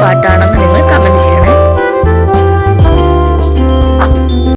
പാട്ടാണെന്ന്